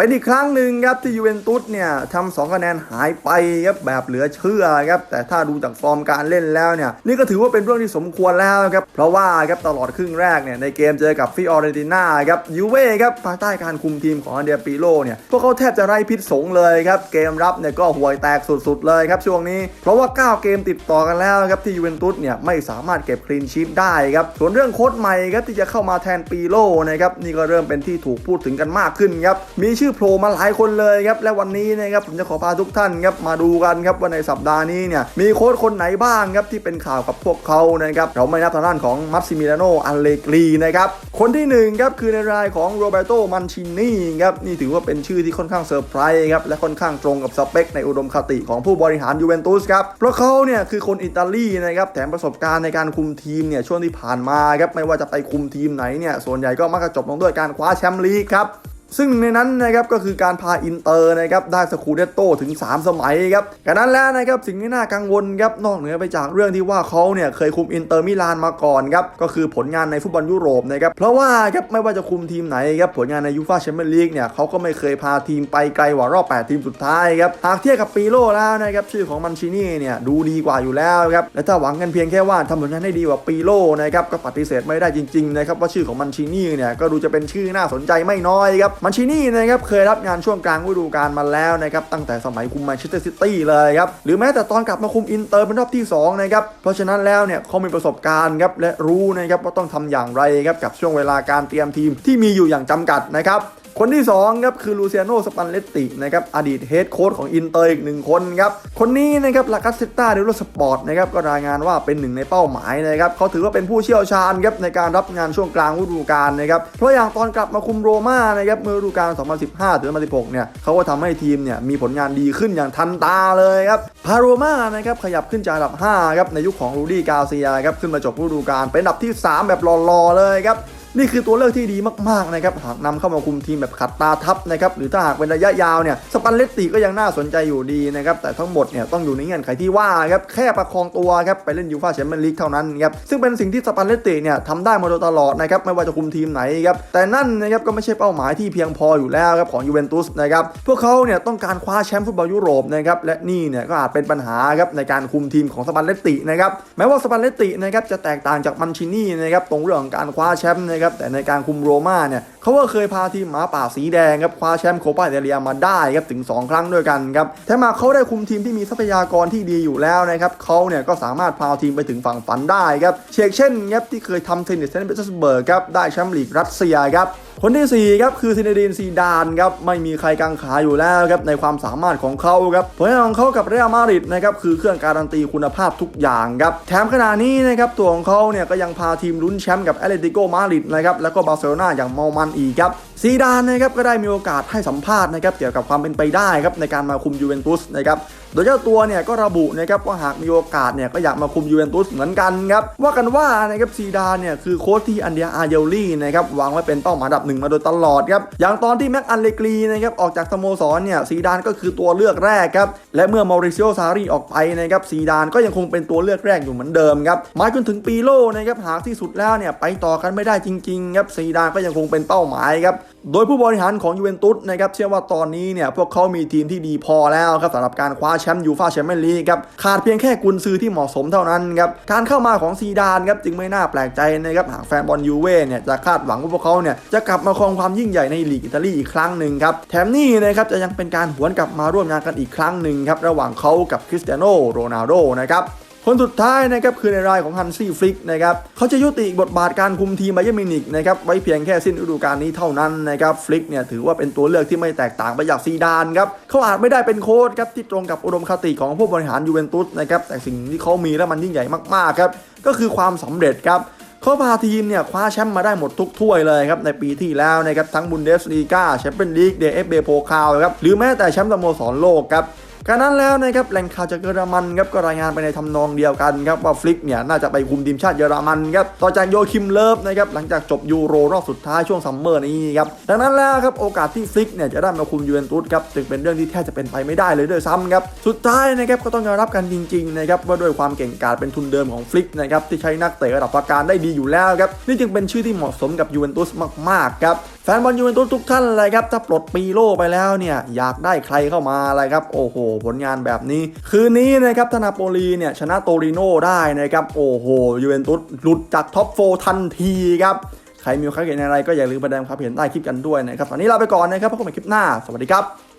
เป็นอีกครั้งหนึ่งครับที่ยูเวนตุสเนี่ยทำสองคะแนนหายไปครับแบบเหลือเชื่อครับแต่ถ้าดูจากฟอร์มการเล่นแล้วเนี่ยนี่ก็ถือว่าเป็นเรื่องที่สมควรแล้วครับเพราะว่าครับตลอดครึ่งแรกเนี่ยในเกมเจอกับฟิออเรนติน่าครับยูเว่ครับภายใต้การคุมทีมของอันเดียปิโลเนี่ยพวกเขาแทบจะไร้พิษสงเลยครับเกมรับเนี่ยก็ห่วยแตกสุดๆเลยครับช่วงนี้เพราะว่า 9 เกมติดต่อกันแล้วครับที่ยูเวนตุสเนี่ยไม่สามารถเก็บคลีนชีตได้ครับส่วนเรื่องโค้ชใหม่ครับที่จะเข้ามาแทนปีโลนะครับนี่ก็เริ่มเป็นที่ถูกพูดถึงกันมากขึ้นครับมีชื่อโผล่มาหลายคนเลยครับและวันนี้นะครับผมจะขอพาทุกท่านครับมาดูกันครับว่าในสัปดาห์นี้เนี่ยมีโค้ชคนไหนบ้างครับที่เป็นข่าวกับพวกเขานะครับเราไม่นับทางด้านของมัตซิมิลาโนอัลเลกรีนะครับคนที่หนึ่งครับคือในรายของโรเบโตมันชินีครับนี่ถือว่าเป็นชื่อที่ค่อนข้างเซอร์ไพรส์ครับและค่อนข้างตรงกับสเปคในอุดมคติของผู้บริหารยูเวนตุสครับเพราะเขาเนี่ยคือคนอิตาลีนะครับแถมประสบการณ์ในการคุมทีมเนี่ยช่วงที่ผ่านมาครับไม่ว่าจะไปคุมทีมไหนเนี่ยส่วนใหญ่ก็มักจะจบลงด้วยการคว้าแชมป์ลีกครับ ซึ่งหนึ่งในนั้นนะครับก็คือการพาอินเตอร์นะครับได้สกูเดตโตถึง 3 สมัยครับกันนั้นแล้วนะครับสิ่งที่น่ากังวลครับนอกเหนือไปจากเรื่องที่ว่าเขาเนี่ยเคยคุมอินเตอร์มิลานมาก่อนครับก็คือผลงานในฟุตบอลยุโรปนะครับเพราะว่าครับไม่ว่าจะคุมทีมไหนครับผลงานในยูฟ่าแชมเปี้ยนลีกเนี่ยเขาก็ไม่เคยพาทีมไปไกลกว่ารอบ 8 ทีมสุดท้ายครับหากเทียบกับปีโลแล้วนะครับชื่อของมันชินี่เนี่ยดูดีกว่าอยู่แล้วครับและถ้าหวังกันเพียงแค่ว่าทำผลงานให้ดีกว่าปีโลนะครับก็ปฏิเสธไม่ได้จริงๆนะครับว่าชื่อของมันชินี่เนี่ยก็ดูจะเป็นชื่อน่าสนใจไม่น้อยครับมันชินี่นะครับเคยรับงานช่วงกลางฤดูกาลมาแล้วนะครับตั้งแต่สมัยคุมแมนเชสเตอร์ซิตี้เลยครับหรือแม้แต่ตอนกลับมาคุมอินเตอร์เป็นรอบที่2นะครับเพราะฉะนั้นแล้วเนี่ยเขามีประสบการณ์ครับและรู้นะครับว่าต้องทำอย่างไรครับกับช่วงเวลาการเตรียมทีมที่มีอยู่อย่างจำกัดนะครับ คนที่2ครับคือลูเซียโนสปันเลตตินะครับอดีตเฮดโค้ชของอินเตอร์อีกหนึ่งคนครับคนนี้นะครับลากัสเซต้าเดลสปอร์ตนะครับก็รายงานว่าเป็นหนึ่งในเป้าหมายนะครับเขาถือว่าเป็นผู้เชี่ยวชาญครับในการรับงานช่วงกลางฤดูกาลนะครับเพราะอย่างตอนกลับมาคุมโรม่านะครับเมื่อฤดูกาล 2015 ถึง 2016 เนี่ยเขาก็ทำให้ทีมเนี่ยมีผลงานดีขึ้นอย่างทันตาเลยครับพาโรม่านะครับขยับขึ้นจากอันดับ5ครับในยุคของรูดี้กาเซียครับขึ้นมาจบฤดูกาลเป็นอันดับที่ 3 แบบรอๆเลยครับ นี่คือตัวเลือกที่ดีมากๆนะครับหากนำเข้ามาคุมทีมแบบขัดตาทับนะครับหรือถ้าหากเป็นระยะยาวเนี่ยสปันเลตติก็ยังน่าสนใจอยู่ดีนะครับแต่ทั้งหมดเนี่ยต้องอยู่ในเงื่อนไขที่ว่าครับแค่ประคองตัวครับไปเล่นยูฟ่าแชมเปี้ยนลีกเท่านั้นครับซึ่งเป็นสิ่งที่สปันเลตติเนี่ยทำได้มาโดยตลอดนะครับไม่ว่าจะคุมทีมไหนครับแต่นั่นนะครับก็ไม่ใช่เป้าหมายที่เพียงพออยู่แล้วครับของยูเวนตุสนะครับพวกเขาเนี่ยต้องการคว้าแชมป์ฟุตบอลยุโรปนะครับและนี่เนี่ยก็อาจเป็นปัญหาครับในการคุมทีมของสปันเลตตินะครับแม้ว่าสปันเลตตินะครับจะแตกต่างจากมันชินี่นะครับตรงเรื่องของการคว้าแชมป์นะครับแต่ในการคุมโรม่าเนี่ยเขาก็เคยพาทีมหมาป่าสีแดงครับคว้าแชมป์โคปาอิตาเลียมาได้ครับถึง 2 ครั้งด้วยกันครับแถมมาเขาได้คุมทีมที่มีทรัพยากรที่ดีอยู่แล้วนะครับเขาเนี่ยก็สามารถพาทีมไปถึงฝั่งฝันได้ครับเชกเช่นครับที่เคยทำเทนนิสเซนต์เปเตอร์สเบิร์กครับได้แชมป์ลีกรัสเซียครับ คนที่ 4 ครับ คือซินเดีนซีดานครับไม่มีใครกังขาอยู่แล้วครับในความสามารถของเขาครับผลงานของเขากับเรอัลมาดริดนะครับคือเครื่องการันตีคุณภาพทุกอย่างครับแถมขณะนี้นะครับตัวของเขาเนี่ยก็ยังพาทีมลุ้นแชมป์กับแอตเลติโกมาดริดนะครับแล้วก็บาร์เซโลนาอย่างเมามันอีกครับ ซีดานนะครับก็ได้มีโอกาสให้สัมภาษณ์นะครับเกี่ยวกับความเป็นไปได้ครับในการมาคุมยูเวนตุสนะครับโดยเจ้าตัวเนี่ยก็ระบุนะครับว่าหากมีโอกาสเนี่ยก็อยากมาคุมยูเวนตุสเหมือนกันครับว่ากันว่านะครับซีดานเนี่ยคือโค้ชที่อันเดียอาเยลลี่นะครับวางไว้เป็นเป้าหมายดับหนึ่งมาโดยตลอดครับอย่างตอนที่แม็กอันเลกรีนะครับออกจากสโมสรเนี่ยซีดานก็คือตัวเลือกแรกครับและเมื่อมาริซิโอซารีออกไปนะครับซีดานก็ยังคงเป็นตัวเลือกแรกอยู่เหมือนเดิมครับมาจนถึงปีโลนะครับหากที่สุดแล้วเนี่ยไปต่อกันไม่ได้จริงๆครับซีดานก็ยังคงเป็นเป้าหมายครับโดยผู้บริหารของยูเวนตุสนะครับเชื่อว่าตอนนี้เนี่ยพวกเขามีทีมที่ดีพอแล้วครับสำหรับการคว้าแชมป์ยูฟ่าแชมเปี้ยนลีกครับขาดเพียงแค่กุนซือที่เหมาะสมเท่านั้นครับการเข้ามาของซีดานครับจึงไม่น่าแปลกใจนะครับหากแฟนบอลยูเว่เนี่ยจะคาดหวังว่าพวกเขาเนี่ยจะกลับมาครองความยิ่งใหญ่ในลีกอิตาลีอีกครั้งหนึ่งครับแถมนี่นะครับจะยังเป็นการหวนกลับมาร่วมงานกันอีกครั้งหนึ่งครับระหว่างเขากับคริสเตียโนโรนัลโดนะครับ คนสุดท้ายนะครับคือในรายของฮันซี่ฟลิกนะครับเขาจะยุติบทบาทการคุมทีมไบเยร์มินิกนะครับไว้เพียงแค่สิ้นฤดูกาลนี้เท่านั้นนะครับฟลิกเนี่ยถือว่าเป็นตัวเลือกที่ไม่แตกต่างไปจากซีดานครับเขาอาจไม่ได้เป็นโค้ชครับที่ตรงกับอุดมคติของผู้บริหารยูเวนตุสนะครับแต่สิ่งที่เขามีและมันยิ่งใหญ่มากๆครับก็คือความสำเร็จครับเขาพาทีมเนี่ยคว้าแชมป์มาได้หมดทุกถ้วยเลยครับ ในปีที่แล้วนะครับ ทั้งบุนเดสลีกาแชมเปี้ยนลีกเดฟเบโพคาวครับ หรือแม้แต่แชมป์สโมสรโลกครับ การนั้นแล้วนะครับแหล่งข่าวจากเยอรมันครับก็รายงานไปในทำนองเดียวกันครับว่าฟลิกเนี่ยน่าจะไปคุมทีมชาติเยอรมันครับต่อจากโยคิมเลิฟนะครับหลังจากจบยูโรรอบสุดท้ายช่วงซัมเมอร์นี้ครับดังนั้นแล้วครับโอกาสที่ฟลิกเนี่ยจะได้มาคุมยูเวนตุสครับจึงเป็นเรื่องที่แทบจะเป็นไปไม่ได้เลยด้วยซ้ำครับสุดท้ายนะครับก็ต้องยอมรับกันจริงๆนะครับว่าด้วยความเก่งกาจเป็นทุนเดิมของฟลิกนะครับที่ใช้นักเตะระดับประการได้ดีอยู่แล้วครับนี่จึงเป็นชื่อที่เหมาะสมกับยูเวนตุสมากๆครับแฟนบอลยูเวนตุสทุกท่านเลยครับถ้าปลดปีโลไปแล้วเนี่ยอยากได้ใครเข้ามาอะไรครับโอ้โห ผลงานแบบนี้ คืนนี้นะครับธนาโปลีเนี่ยชนะโตริโน่ได้นะครับโอ้โหยูเวนตุสหลุดจากท็อปโฟทันทีครับใครมีความเห็นอะไรก็อย่าลืมแสดงความเห็นใต้คลิปกันด้วยนะครับตอนนี้ลาไปก่อนนะครับพบกันใหม่คลิปหน้า สวัสดีครับ